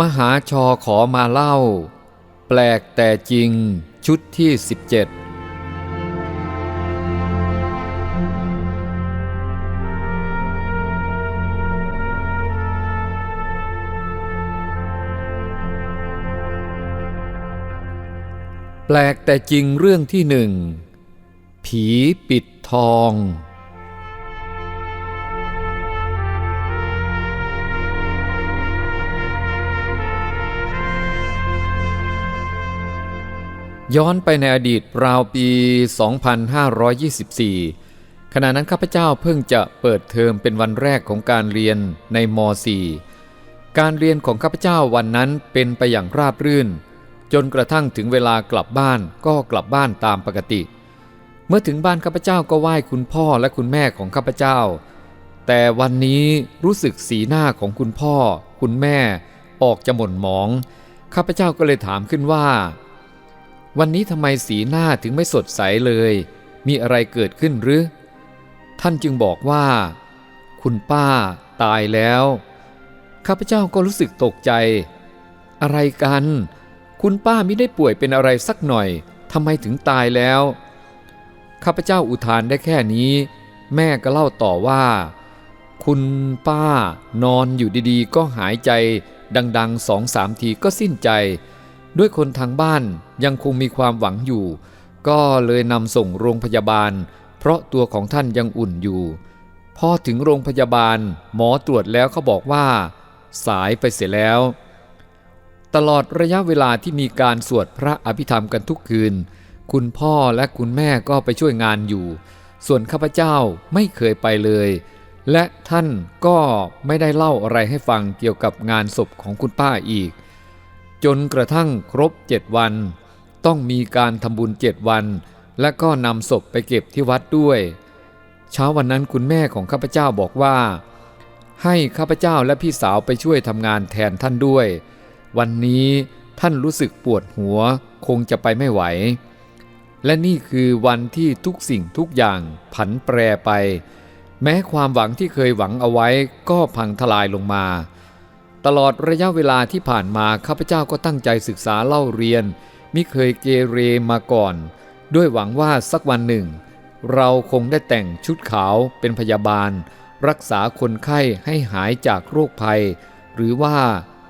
มหาชอขอมาเล่า แปลกแต่จริงชุดที่ 17แปลกแต่จริงเรื่องที่หนึ่ง ผีปิดทอง ย้อนไปในอดีตราวปี 2524 ขณะนั้นข้าพเจ้าเพิ่งจะเปิดเทอมเป็นวันแรกของการเรียนในม .4 การเรียนของข้าพเจ้าวันนั้นเป็นไปอย่างราบรื่น จนกระทั่งถึงเวลากลับบ้านก็กลับบ้านตามปกติ เมื่อถึงบ้านข้าพเจ้าก็ไหว้คุณพ่อและคุณแม่ของข้าพเจ้า แต่วันนี้รู้สึกสีหน้าของคุณพ่อ คุณแม่ ออกจะหม่นหมอง ข้าพเจ้าก็เลยถามขึ้นว่า วันนี้ทำไมสีหน้าถึงไม่สดใสเลย มีอะไรเกิดขึ้นหรือ ท่านจึงบอกว่า คุณป้าตายแล้ว ข้าพเจ้าก็รู้สึกตกใจ อะไรกัน คุณป้าไม่ได้ป่วยเป็นอะไรสักหน่อยทำไมถึงตายแล้ว ข้าพเจ้าอุทานได้แค่นี้ แม่ก็เล่าต่อว่า คุณป้านอนอยู่ดีๆ ก็หายใจดังๆสองสามทีก็สิ้นใจ ด้วยคนทางบ้านยังคงมีความหวังอยู่ ก็เลยนำส่งโรงพยาบาล เพราะตัวของท่านยังอุ่นอยู่ พอถึงโรงพยาบาลหมอตรวจแล้วเขาบอกว่า สายไปเสียแล้ว ตลอดระยะเวลาที่มีการสวดพระอภิธรรมกันทุกคืน คุณพ่อและคุณแม่ก็ไปช่วยงานอยู่ ส่วนข้าพเจ้าไม่เคยไปเลย และท่านก็ไม่ได้เล่าอะไรให้ฟังเกี่ยวกับงานศพของคุณป้าอีก จนกระทั่งครบเจ็ดวัน ต้องมีการทำบุญเจ็ดวัน และก็นำศพไปเก็บที่วัดด้วย เช้าวันนั้นคุณแม่ของข้าพเจ้าบอกว่า ให้ข้าพเจ้าและพี่สาวไปช่วยทำงานแทนท่านด้วย วันนี้ท่านรู้สึกปวดหัวคงจะไปไม่ไหว และนี่คือวันที่ทุกสิ่งทุกอย่างผันแปรไป แม้ความหวังที่เคยหวังเอาไว้ก็พังทลายลงมา ตลอดระยะเวลาที่ผ่านมาข้าพเจ้าก็ตั้งใจศึกษาเล่าเรียน มิเคยเกเรมาก่อน ด้วยหวังว่าสักวันหนึ่ง เราคงได้แต่งชุดขาวเป็นพยาบาล รักษาคนไข้ให้หายจากโรคภัย หรือว่า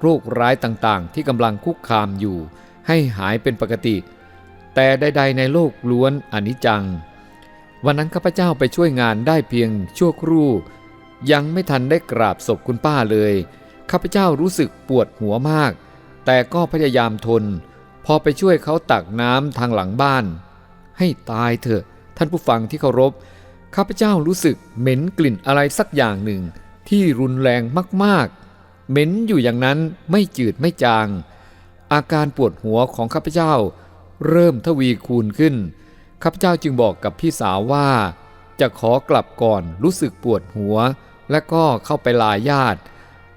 โรคร้ายต่างๆ ที่กำลังคุกคามอยู่ ให้หายเป็นปกติ แต่ใด ๆ ในโลกล้วนอนิจจัง วันนั้นข้าพเจ้าไปช่วยงานได้เพียงชั่วครู่ ยังไม่ทันได้กราบศพคุณป้าเลย ข้าพเจ้ารู้สึกปวดหัวมาก แต่ก็พยายามทน พอไปช่วยเขาตักน้ำทางหลังบ้าน ให้ตายเถอะ ท่านผู้ฟังที่เคารพ ข้าพเจ้ารู้สึกเหม็นกลิ่นอะไรสักอย่างหนึ่ง ที่รุนแรงมากๆ เหม็นอยู่อย่างนั้นไม่จืดไม่จาง อาการปวดหัวของข้าพเจ้า เริ่มทวีคูณขึ้น ข้าพเจ้าจึงบอกกับพี่สาวว่า จะขอกลับก่อนรู้สึกปวดหัว และก็เข้าไปลาญาติ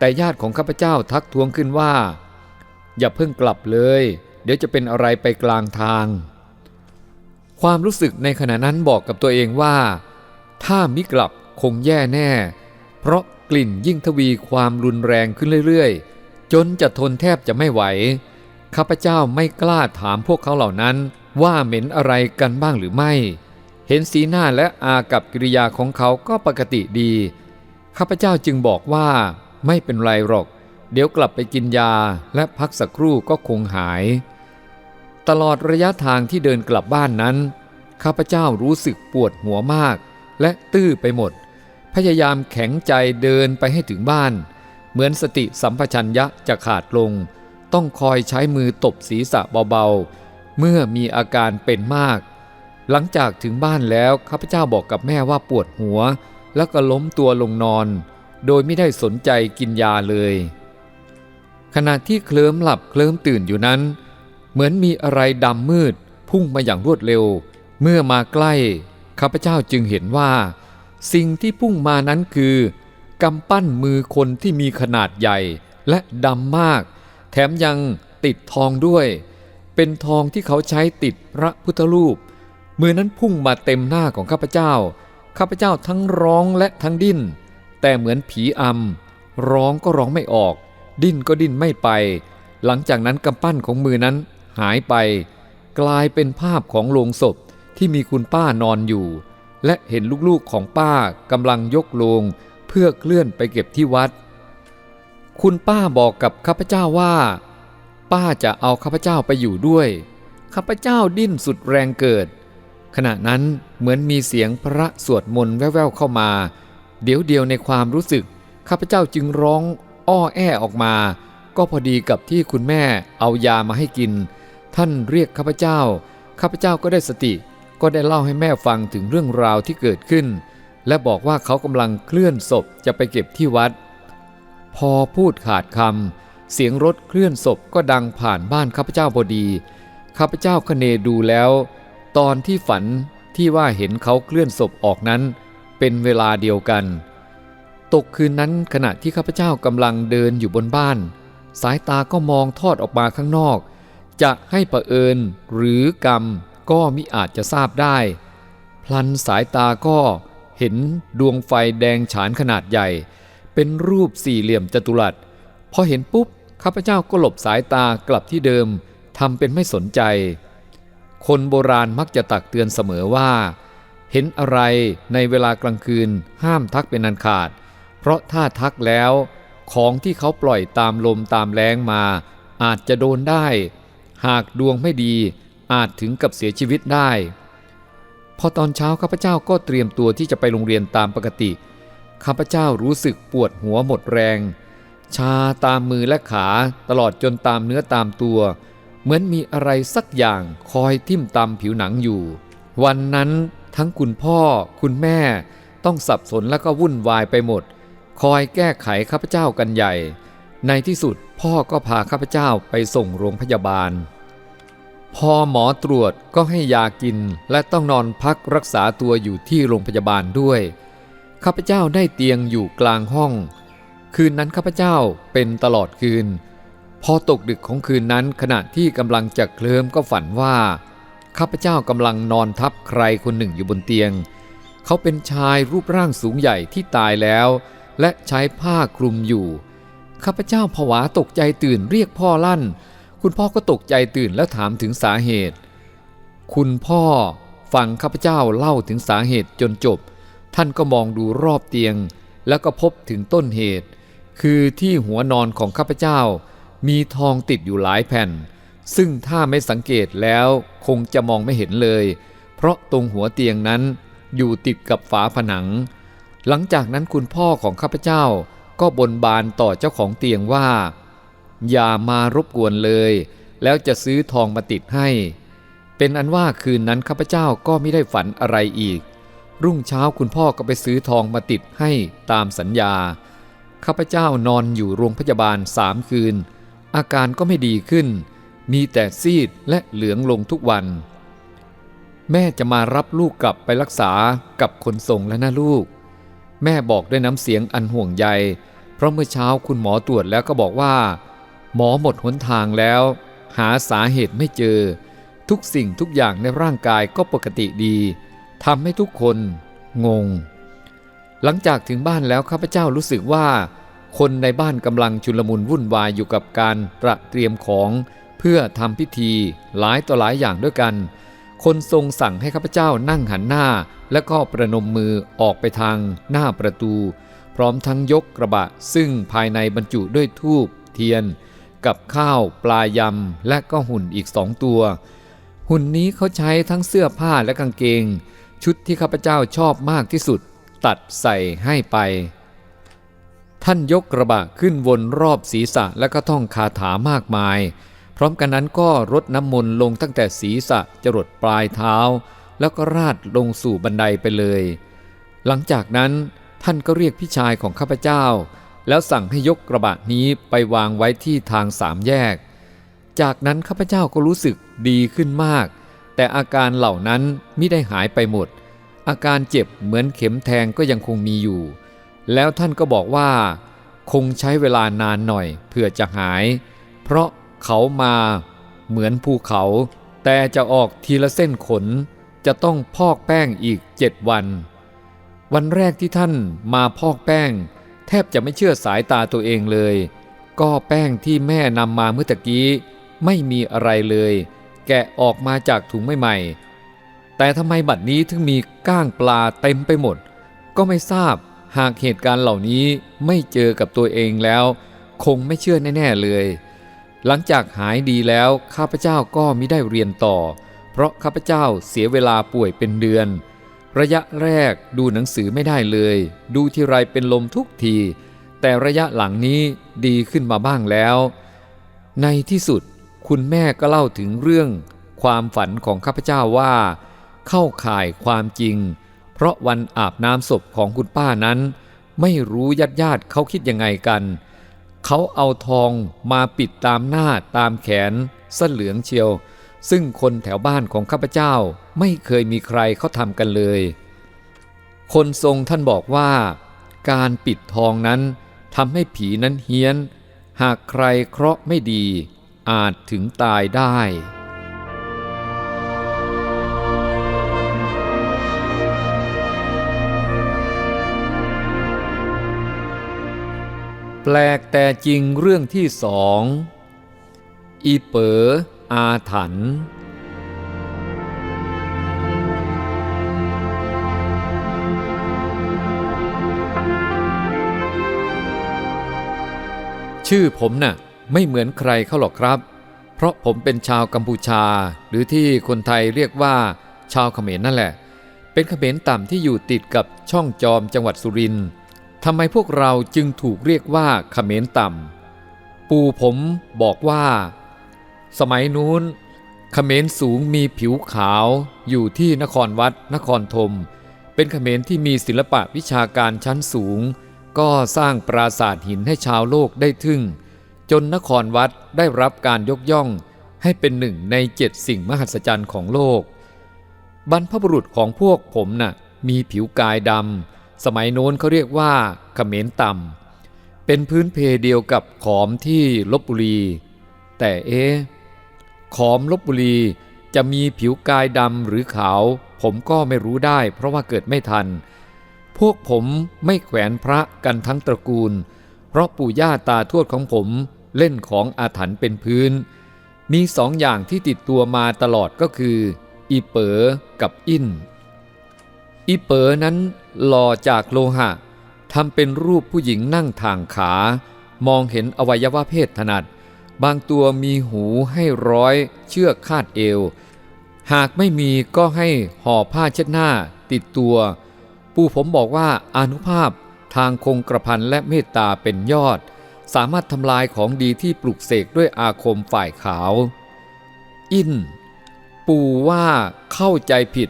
แต่ญาติของข้าพเจ้าทักท้วงขึ้นว่า อย่าเพิ่งกลับเลย เดี๋ยวจะเป็นอะไรไปกลางทาง ความรู้สึกในขณะนั้นบอกกับตัวเองว่า ถ้ามิกลับคงแย่แน่ เพราะกลิ่นยิ่งทวีความรุนแรงขึ้นเรื่อยๆ จนจะทนแทบจะไม่ไหว ข้าพเจ้าไม่กล้าถามพวกเขาเหล่านั้น ว่าเหม็นอะไรกันบ้างหรือไม่ เห็นสีหน้าและอากับกิริยาของเขาก็ปกติดี ข้าพเจ้าจึงบอกว่า ไม่เป็นไรหรอก เดี๋ยวกลับไปกินยาและพักสักครู่ก็คงหาย ตลอดระยะทางที่เดินกลับบ้านนั้น ข้าพเจ้ารู้สึกปวดหัวมาก และตื้อไปหมด พยายามแข็งใจเดินไปให้ถึงบ้าน เหมือนสติสัมปชัญญะจะขาดลง ต้องคอยใช้มือตบศีรษะเบาๆ เมื่อมีอาการเป็นมาก หลังจากถึงบ้านแล้วข้าพเจ้าบอกกับแม่ว่าปวดหัว แล้วก็ล้มตัวลงนอน โดยไม่ได้สนใจกินยาเลย ขณะที่เคลิ้มหลับเคลิ้มตื่นอยู่นั้น เหมือนมีอะไรดำมืด พุ่งมาอย่างรวดเร็ว เมื่อมาใกล้ข้าพเจ้าจึงเห็นว่า สิ่งที่พุ่งมานั้นคือกำปั้นมือคนที่มีขนาดใหญ่และดำมาก แถมยังติดทองด้วย เป็นทองที่เขาใช้ติดพระพุทธรูป มือนั้นพุ่งมาเต็มหน้าของข้าพเจ้า ข้าพเจ้าทั้งร้องและทั้งดิ้น แต่เหมือนผีอำร้องก็ร้องไม่ออก ดิ้นก็ดิ้นไม่ไป หลังจากนั้นกำปั้นของมือนั้นหายไป กลายเป็นภาพของโลงศพที่มีคุณป้านอนอยู่ และเห็นลูกๆของป้ากำลังยกโลงเพื่อเคลื่อนไปเก็บที่วัด คุณป้าบอกกับข้าพเจ้าว่า ป้าจะเอาข้าพเจ้าไปอยู่ด้วยข้าพเจ้าดิ้นสุดแรงเกิด ขณะนั้นเหมือนมีเสียงพระสวดมนต์แว่วๆเข้ามา เดี๋ยวเดียวในความรู้สึก ข้าพเจ้าจึงร้องอ้อแอออกมา ก็พอดีกับที่คุณแม่เอายามาให้กิน ท่านเรียกข้าพเจ้า ข้าพเจ้าก็ได้สติ ก็ได้เล่าให้แม่ฟังถึงเรื่องราวที่เกิดขึ้น และบอกว่าเขากำลังเคลื่อนศพจะไปเก็บที่วัด พอพูดขาดคำเสียงรถเคลื่อนศพก็ดังผ่านบ้านข้าพเจ้าพอดีข้าพเจ้าคเนดูแล้ว ตอนที่ฝันที่ว่าเห็นเขาเคลื่อนศพออกนั้น เป็นเวลาเดียวกัน ตกคืนนั้นขณะที่ข้าพเจ้ากำลังเดินอยู่บนบ้าน สายตาก็มองทอดออกมาข้างนอก จะให้ประเอิญหรือกรรมก็มิอาจจะทราบได้ พลันสายตาก็เห็นดวงไฟแดงฉานขนาดใหญ่ เป็นรูปสี่เหลี่ยมจัตุรัสพอเห็นปุ๊บข้าพเจ้าก็หลบสายตากลับที่เดิมทำเป็นไม่สนใจ คนโบราณมักจะตักเตือนเสมอว่า เห็นอะไรในเวลากลางคืนห้ามทักเป็นอันขาด เพราะถ้าทักแล้ว ของที่เขาปล่อยตามลมตามแรงมา อาจจะโดนได้ หากดวงไม่ดีอาจถึงกับเสียชีวิตได้ พอตอนเช้าข้าพเจ้าก็เตรียมตัวที่จะไปโรงเรียนตามปกติ ข้าพเจ้ารู้สึกปวดหัวหมดแรง ชาตามมือและขาตลอดจนตามเนื้อตามตัว เหมือนมีอะไรสักอย่างคอยทิ่มตามผิวหนังอยู่ วันนั้น ทั้งคุณพ่อคุณแม่ต้องสับสนและก็วุ่นวายไปหมด คอยแก้ไขข้าพเจ้ากันใหญ่ ในที่สุดพ่อก็พาข้าพเจ้าไปส่งโรงพยาบาล พอหมอตรวจก็ให้ยากินและต้องนอนพักรักษาตัวอยู่ที่โรงพยาบาลด้วย ข้าพเจ้าได้เตียงอยู่กลางห้อง คืนนั้นข้าพเจ้าเป็นตลอดคืน พอตกดึกของคืนนั้นขณะที่กำลังจะเคลิ้มก็ฝันว่า ข้าพเจ้ากำลังนอนทับใครคนหนึ่งอยู่บนเตียง เขาเป็นชายรูปร่างสูงใหญ่ที่ตายแล้ว และใช้ผ้าคลุมอยู่ ข้าพเจ้าผวาตกใจตื่นเรียกพ่อลั่น คุณพ่อก็ตกใจตื่นแล้วถามถึงสาเหตุ คุณพ่อฟังข้าพเจ้าเล่าถึงสาเหตุจนจบ ท่านก็มองดูรอบเตียง แล้วก็พบถึงต้นเหตุ คือที่หัวนอนของข้าพเจ้า มีทองติดอยู่หลายแผ่น ซึ่งถ้าไม่สังเกตแล้วคงจะมองไม่เห็นเลย เพราะตรงหัวเตียงนั้นอยู่ติดกับฝาผนัง หลังจากนั้นคุณพ่อของข้าพเจ้าก็บนบานต่อเจ้าของเตียงว่า อย่ามารบกวนเลย แล้วจะซื้อทองมาติดให้ เป็นอันว่าคืนนั้นข้าพเจ้าก็ไม่ได้ฝันอะไรอีก รุ่งเช้าคุณพ่อก็ไปซื้อทองมาติดให้ตามสัญญา ข้าพเจ้านอนอยู่โรงพยาบาลสามคืน อาการก็ไม่ดีขึ้น มีแต่ซีดและเหลืองลงทุกวัน แม่จะมารับลูกกลับไปรักษากับคนส่งแล้วนะลูก แม่บอกด้วยน้ำเสียงอันห่วงใย เพราะเมื่อเช้าคุณหมอตรวจแล้วก็บอกว่า หมอหมดหนทางแล้ว หาสาเหตุไม่เจอ ทุกสิ่งทุกอย่างในร่างกายก็ปกติดีทำให้ทุกคนงง หลังจากถึงบ้านแล้วข้าพเจ้ารู้สึกว่า คนในบ้านกำลังชุลมุนวุ่นวายอยู่กับการตระเตรียมของ เพื่อทำพิธีหลายต่อหลายอย่างด้วยกัน คนทรงสั่งให้ข้าพเจ้านั่งหันหน้า และก็ประนมมือออกไปทางหน้าประตู พร้อมทั้งยกกระบะ ซึ่งภายในบรรจุด้วยทูบเทียน กับข้าวปลายำ และก็หุ่นอีกสองตัว หุ่นนี้เขาใช้ทั้งเสื้อผ้าและกางเกง ชุดที่ข้าพเจ้าชอบมากที่สุด ตัดใส่ให้ไปท่านยกกระบะขึ้นวนรอบศีรษะและก็ท่องคาถามากมาย ร้อมกันนั้นก็รดน้ำมนต์ลงตั้งแต่ศีรษะจรดปลายเท้า แล้วก็ราดลงสู่บันไดไปเลย หลังจากนั้นท่านก็เรียกพี่ชายของข้าพเจ้า แล้วสั่งให้ยกกระบะนี้ไปวางไว้ที่ทางสามแยก จากนั้นข้าพเจ้าก็รู้สึกดีขึ้นมาก แต่อาการเหล่านั้นไม่ได้หายไปหมด อาการเจ็บเหมือนเข็มแทงก็ยังคงมีอยู่ แล้วท่านก็บอกว่า คงใช้เวลานานหน่อยเพื่อจะหาย เพราะ เขามาเหมือนภูเขา แต่จะออกทีละเส้นขนจะต้องพอกแป้งอีกเจ็ดวัน วันแรกที่ท่านมาพอกแป้ง แทบจะไม่เชื่อสายตาตัวเองเลย ก็แป้งที่แม่นำมาเมื่อตะกี้ ไม่มีอะไรเลย แกะออกมาจากถุงใหม่ๆแต่ทำไมบัดนี้ถึงมีก้างปลาเต็มไปหมด ก็ไม่ทราบหากเหตุการณ์เหล่านี้ไม่เจอกับตัวเองแล้ว คงไม่เชื่อแน่ๆเลย หลังจากหายดีแล้วข้าพเจ้าก็มิได้เรียนต่อ เพราะข้าพเจ้าเสียเวลาป่วยเป็นเดือน ระยะแรกดูหนังสือไม่ได้เลย ดูที่ไรเป็นลมทุกที แต่ระยะหลังนี้ดีขึ้นมาบ้างแล้ว ในที่สุดคุณแม่ก็เล่าถึงเรื่อง ความฝันของข้าพเจ้าว่า เข้าข่ายความจริง เพราะวันอาบน้ำศพของคุณป้านั้น ไม่รู้ญาติญาติเขาคิดยังไงกัน เขาเอาทองมาปิดตามหน้าตามแขนสเหลืองเชียว ซึ่งคนแถวบ้านของข้าพเจ้าไม่เคยมีใครเขาทำกันเลย คนทรงท่านบอกว่า การปิดทองนั้นทำให้ผีนั้นเฮี้ยน หากใครเคราะห์ไม่ดี อาจถึงตายได้ แปลกแต่จริงเรื่องที่สองอีเป๋ออาถรรพ์ชื่อผมน่ะไม่เหมือนใครเขาหรอกครับ เพราะผมเป็นชาวกัมพูชา หรือที่คนไทยเรียกว่า ชาวเขมรนั่นแหละ เป็นเขมรต่ำที่อยู่ติดกับช่องจอมจังหวัดสุรินทร์ ทำไมพวกเราจึงถูกเรียกว่าเขมรต่ำ ปู่ผมบอกว่า สมัยนู้นเขมรสูงมีผิวขาวอยู่ที่นครวัดนครธม เป็นเขมรที่มีศิลปะวิชาการชั้นสูง ก็สร้างปราสาทหินให้ชาวโลกได้ทึ่ง จนนครวัดได้รับการยกย่องให้เป็นหนึ่งในเจ็ดสิ่งมหัศจรรย์ของโลก บรรพบุรุษของพวกผมน่ะมีผิวกายดำ สมัยโน้นเขาเรียกว่าเขมรต่ำเป็นพื้นเพเดียวกับขอมที่ลบบุรี แต่เอ๊ขอมลบบุรีจะมีผิวกายดำหรือขาว ผมก็ไม่รู้ได้ เพราะว่าเกิดไม่ทัน พวกผมไม่แขวนพระกันทั้งตระกูล เพราะปู่ย่าตาทวดของผมเล่นของอาถรรพ์เป็นพื้น มีสองอย่างที่ติดตัวมาตลอดก็คือ อีเป๋อกับอิน อีเป๋อนั้นหล่อจากโลหะทำเป็นรูปผู้หญิงนั่งทางขา มองเห็นอวัยวะเพศถนัด บางตัวมีหูให้ร้อยเชือกคาดเอว หากไม่มีก็ให้ห่อผ้าเช็ดหน้าติดตัว ปู่ผมบอกว่าอนุภาพทางคงกระพันและเมตตาเป็นยอด สามารถทำลายของดีที่ปลุกเสกด้วยอาคมฝ่ายขาว อิน ปู่ว่าเข้าใจผิด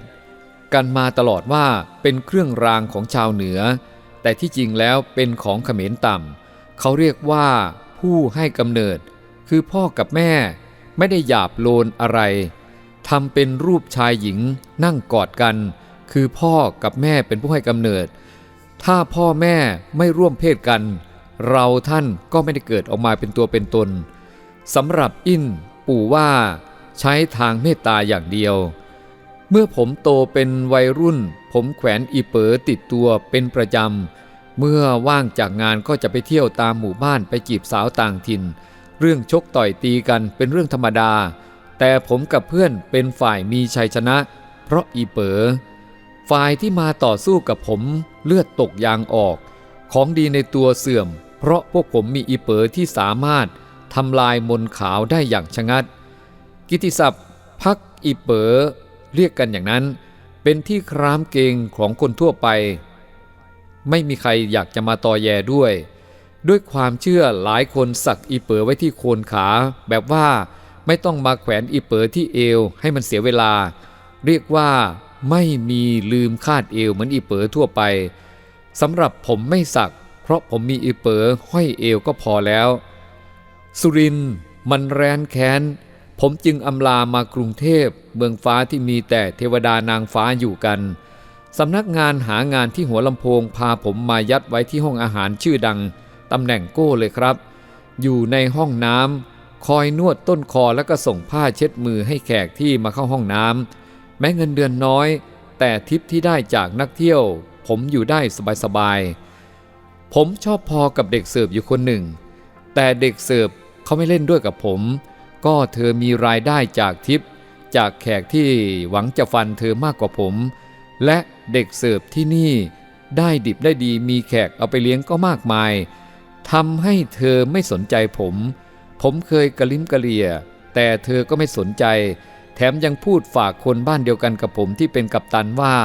กันมาตลอดว่าเป็นเครื่องรางของชาวเหนือ แต่ที่จริงแล้วเป็นของเขมรต่ำเขาเรียกว่าผู้ให้กำเนิด คือพ่อกับแม่ไม่ได้หยาบโลนอะไรทำเป็นรูปชายหญิงนั่งกอดกัน คือพ่อกับแม่เป็นผู้ให้กำเนิด ถ้าพ่อแม่ไม่ร่วมเพศกัน เราท่านก็ไม่ได้เกิดออกมาเป็นตัวเป็นตนสำหรับอินปู่ว่า ใช้ทางเมตตาอย่างเดียว เมื่อผมโตเป็นวัยรุ่น ผมแขวนอีเป๋อติดตัวเป็นประจำ เมื่อว่างจากงานก็จะไปเที่ยวตามหมู่บ้านไปจีบสาวต่างถิ่น เรื่องชกต่อยตีกันเป็นเรื่องธรรมดา แต่ผมกับเพื่อนเป็นฝ่ายมีชัยชนะ เพราะอีเป๋อฝ่ายที่มาต่อสู้กับผมเลือดตกยางออก ของดีในตัวเสื่อม เพราะพวกผมมีอีเป๋อที่สามารถทำลายมนขาวได้อย่างชะงัด กิตติศัพท์พักอีเป๋อ เรียกกันอย่างนั้น เป็นที่ครามเกงของคนทั่วไป ไม่มีใครอยากจะมาตอแยด้วย ด้วยความเชื่อหลายคนสักอีเป๋อไว้ที่โคนขา แบบว่าไม่ต้องมาแขวนอีเป๋อที่เอวให้มันเสียเวลา เรียกว่าไม่มีลืมคาดเอวเหมือนอีเป๋อทั่วไปสำหรับผมไม่สัก เพราะผมมีอีเป๋อห้อยเอวก็พอแล้ว สุรินมันแรนแค้น ผมจึงอำลามากรุงเทพเมืองฟ้าที่มีแต่เทวดานางฟ้าอยู่กันสำนักงานหางานที่หัวลำโพงพาผมมายัดไว้ที่ห้องอาหารชื่อดังตำแหน่งโก้เลยครับ อยู่ในห้องน้ำคอยนวดต้นคอแล้วก็ส่งผ้าเช็ดมือให้แขกที่มาเข้าห้องน้ำแม้เงินเดือนน้อย แต่ทิปที่ได้จากนักเที่ยว ผมอยู่ได้สบายๆผมชอบพอกับเด็กเสิร์ฟอยู่คนหนึ่ง แต่เด็กเสิร์ฟเขาไม่เล่นด้วยกับผม ก็เธอมีรายได้จากทิป จากแขกที่หวังจะฟันเธอมากกว่าผม และเด็กเสิร์ฟที่นี่ได้ดิบได้ดีมีแขกเอาไปเลี้ยงก็มากมายทำให้เธอไม่สนใจผม ผมเคยกระลิ้มกระเลีย แต่เธอก็ไม่สนใจ แถมยังพูดฝากคนบ้านเดียวกันกับผมที่เป็นกัปตันว่า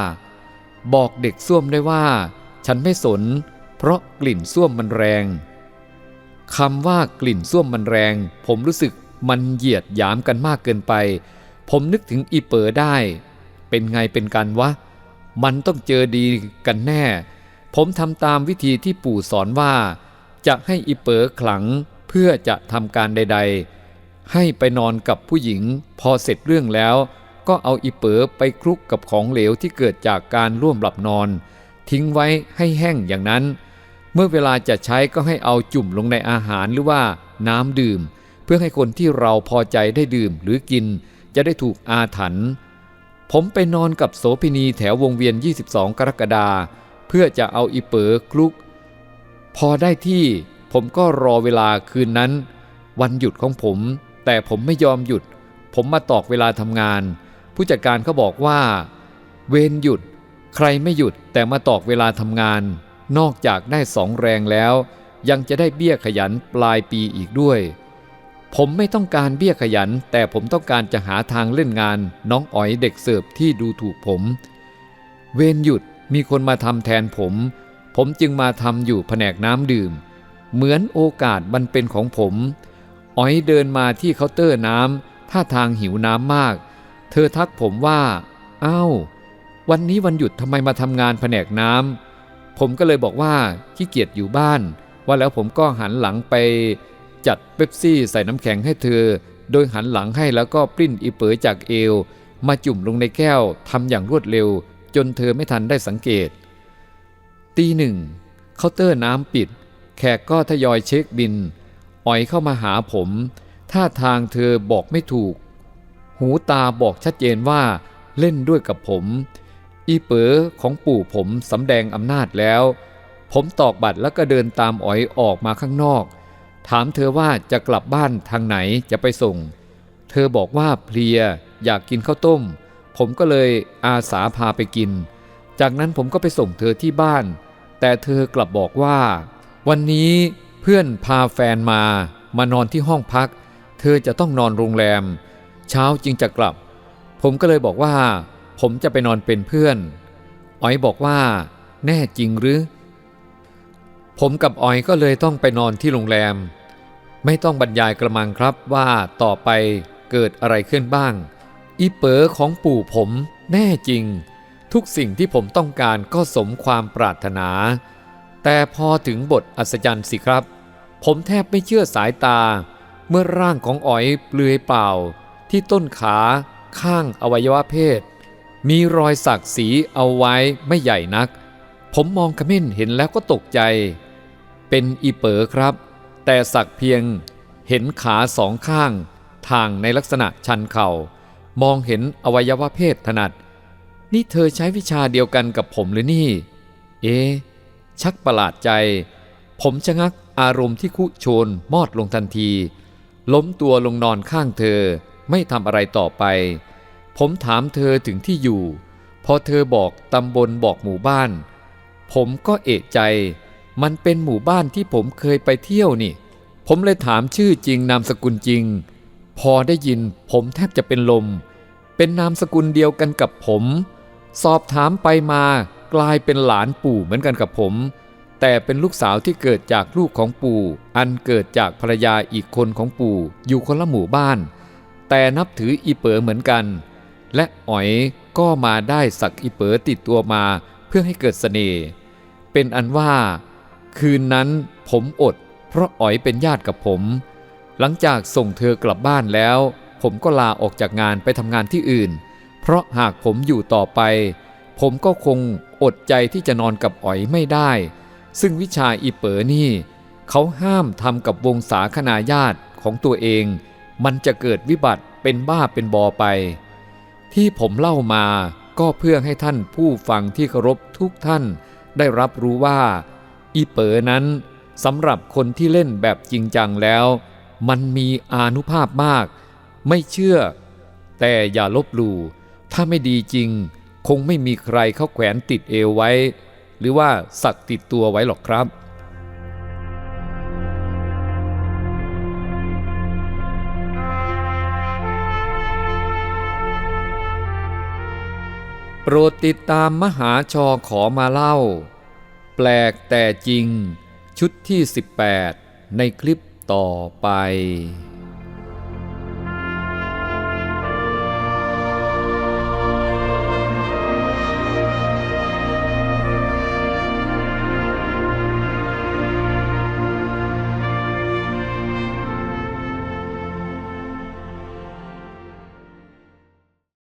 บอกเด็กส้วมได้ว่า ฉันไม่สน เพราะกลิ่นส้วมมันแรงคำว่ากลิ่นส้วมมันแรง ผมรู้สึก มันเหยียดหยามกันมากเกินไป ผมนึกถึงอีเปอร์ได้ เป็นไงเป็นกันวะ มันต้องเจอดีกันแน่ ผมทำตามวิธีที่ปู่สอนว่า จะให้อีเปอร์ขลังเพื่อจะทำการใด ๆ ให้ไปนอนกับผู้หญิง พอเสร็จเรื่องแล้ว ก็เอาอีเปอร์ไปคลุกกับของเหลวที่เกิดจากการร่วมหลับนอน ทิ้งไว้ให้แห้งอย่างนั้น เมื่อเวลาจะใช้ก็ให้เอาจุ่มลงในอาหารหรือว่าน้ำดื่ม เพื่อให้คนที่เราพอใจได้ดื่มหรือกินจะได้ถูกอาถรรพ์ผมไปนอนกับโสพินีแถววงเวียน 22 กรกฎาเพื่อจะเอาอีเป๋อคลุก พอได้ที่ผมก็รอเวลาคืนนั้น วันหยุดของผม แต่ผมไม่ยอมหยุด ผมมาตอกเวลาทำงาน ผู้จัดการเขาบอกว่า เวรหยุด ใครไม่หยุดแต่มาตอกเวลาทำงาน นอกจากได้สองแรงแล้ว ยังจะได้เบี้ยขยันปลายปีอีกด้วย ผมไม่ต้องการเบี้ยขยัน แต่ผมต้องการจะหาทางเล่นงาน น้องอ๋อยเด็กเสิร์ฟที่ดูถูกผม เวรหยุดมีคนมาทำแทนผม ผมจึงมาทำอยู่แผนกน้ำดื่ม เหมือนโอกาสมันเป็นของผม อ๋อยเดินมาที่เคาน์เตอร์น้ำท่าทางหิวน้ำมาก เธอทักผมว่าอ้าววันนี้วันหยุดทำไมมาทำงานแผนกน้ำผมก็เลยบอกว่าขี้เกียจอยู่บ้าน ว่าแล้วผมก็หันหลังไป จัดเป๊ปซี่ใส่น้ำแข็งให้เธอ โดยหันหลังให้แล้วก็ปลิ้นอีเป๋อจากเอว มาจุ่มลงในแก้วทำอย่างรวดเร็ว จนเธอไม่ทันได้สังเกต ตีหนึ่งเคาน์เตอร์น้ำปิด แขกก็ทยอยเช็คบิน อ่อยเข้ามาหาผมท่าทางเธอบอกไม่ถูก หูตาบอกชัดเจนว่าเล่นด้วยกับผม อีเป๋อของปู่ผมสำแดงอำนาจแล้ว ผมตอกบัตรแล้วก็เดินตามอ๋อยออกมาข้างนอก ถามเธอว่าจะกลับบ้านทางไหนจะไปส่ง เธอบอกว่าเพลียอยากกินข้าวต้ม ผมก็เลยอาสาพาไปกิน จากนั้นผมก็ไปส่งเธอที่บ้าน แต่เธอกลับบอกว่า วันนี้เพื่อนพาแฟนมามานอนที่ห้องพัก เธอจะต้องนอนโรงแรม เช้าจึงจะกลับ ผมก็เลยบอกว่า ผมจะไปนอนเป็นเพื่อนอ๋อยบอกว่า แน่จริงหรือ ผมกับอ๋อยก็เลยต้องไปนอนที่โรงแรม ไม่ต้องบรรยายกระมังครับว่าต่อไปเกิดอะไรขึ้นบ้าง อีเป๋อของปู่ผมแน่จริง ทุกสิ่งที่ผมต้องการก็สมความปรารถนา แต่พอถึงบทอัศจรรย์สิครับ ผมแทบไม่เชื่อสายตา เมื่อร่างของอ๋อยเปลือยเปล่า ที่ต้นขาข้างอวัยวะเพศ มีรอยสักสีเอาไว้ไม่ใหญ่นัก ผมมองขมิ้นเห็นแล้วก็ตกใจ เป็นอีเป๋อครับ แต่สักเพียงเห็นขาสองข้าง ทางในลักษณะชันเข่า มองเห็นอวัยวะเพศถนัด นี่เธอใช้วิชาเดียวกันกับผมหรือนี่ เอ๊ชักประหลาดใจ ผมชะงักอารมณ์ที่คุโชนมอดลงทันที ล้มตัวลงนอนข้างเธอไม่ทำอะไรต่อไป ผมถามเธอถึงที่อยู่ พอเธอบอกตำบลบอกหมู่บ้าน ผมก็เอะใจ มันเป็นหมู่บ้านที่ผมเคยไปเที่ยวนี่ ผมเลยถามชื่อจริงนามสกุลจริง พอได้ยินผมแทบจะเป็นลม เป็นนามสกุลเดียวกันกับผม สอบถามไปมากลายเป็นหลานปู่เหมือนกันกับผม แต่เป็นลูกสาวที่เกิดจากลูกของปู่ อันเกิดจากภรรยาอีกคนของปู่ อยู่คนละหมู่บ้าน แต่นับถืออีเป๋อเหมือนกัน และอ๋อยก็มาได้สักอีเป๋อติดตัวมาเพื่อให้เกิดเสน่ห์เป็นอันว่า คืนนั้นผมอด เพราะอ๋อยเป็นญาติกับผม หลังจากส่งเธอกลับบ้านแล้ว ผมก็ลาออกจากงานไปทำงานที่อื่น เพราะหากผมอยู่ต่อไป ผมก็คงอดใจที่จะนอนกับอ๋อยไม่ได้ ซึ่งวิชาอีเป๋อนี่ เขาห้ามทำกับวงศาคณาญาติของตัวเอง มันจะเกิดวิบัติเป็นบ้าเป็นบอไป ที่ผมเล่ามาก็เพื่อให้ท่านผู้ฟังที่เคารพทุกท่านได้รับรู้ว่า อีเป๋อนั้นสำหรับคนที่เล่นแบบจริงจังแล้ว มันมีอานุภาพมาก ไม่เชื่อ แต่อย่าลบหลู่ถ้าไม่ดีจริง คงไม่มีใครเขาแขวนติดเอวไว้ หรือว่าสักติดตัวไว้หรอกครับโปรดติดตามมหาชอขอมาเล่า แปลกแต่จริงชุดที่ 18 ในคลิปต่อไป